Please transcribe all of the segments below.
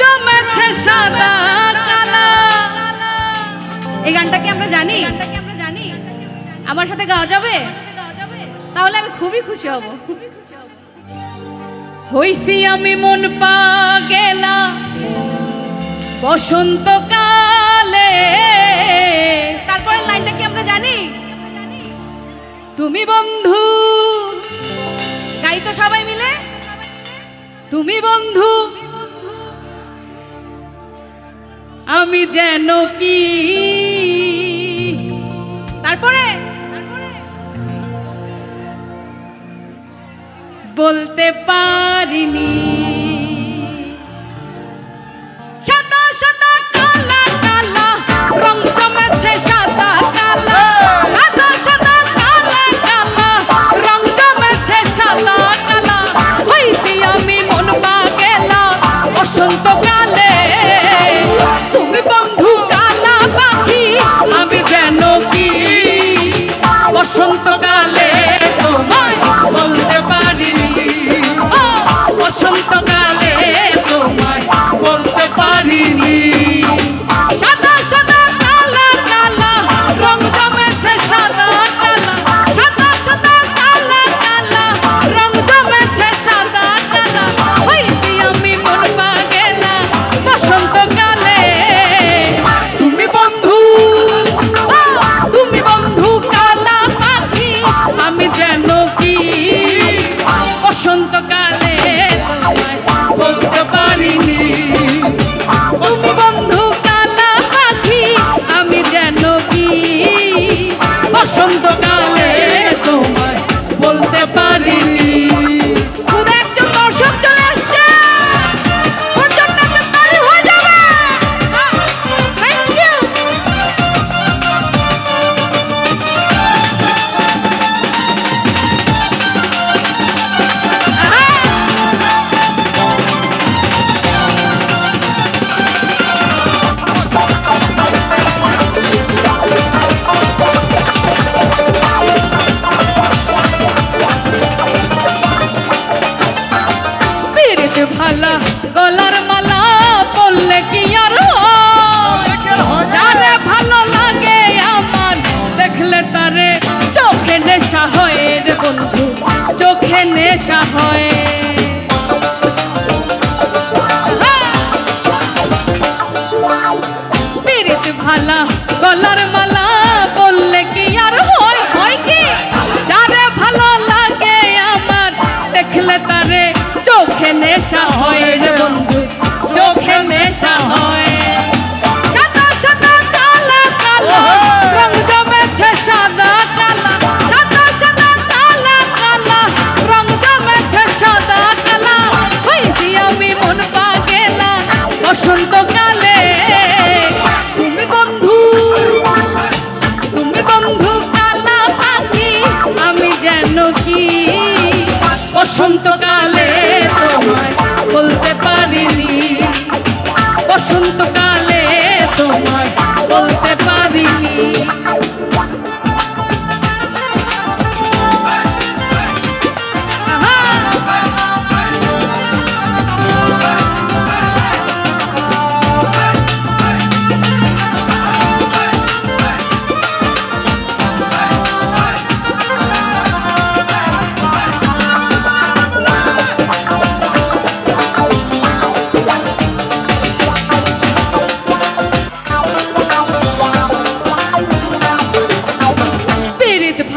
জমেছে সাদা কালা। এই গানটা কি আমরা জানি? আমার সাথে গাওয়া যাবে? তাহলে আমি খুবই খুশি হব। হইছি আমি মন পা গেলা বসন্তকালে। তারপরে লাইনটা কি আমরা জানি? তুমি বন্ধু। গাই তো সবাই মিলে? তুমি বন্ধু। আমি যেন কি? তারপরে? বলতে পারিনি। বসন্তকাল মরিচ ভালা, গলার মালা পড়লে কি আর যারে ভালো লাগে আমার, দেখলে তারে। চোখে নেশা হয় রে বন্ধু, চোখে নেশা হয়।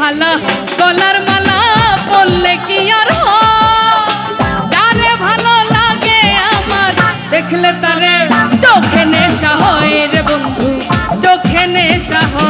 ভালা গলার মালা বললে কি আর যারে ভালো লাগে আমার, দেখলে তারে চোখে নেশা হয় রে বন্ধু, চোখে নেশা হয়।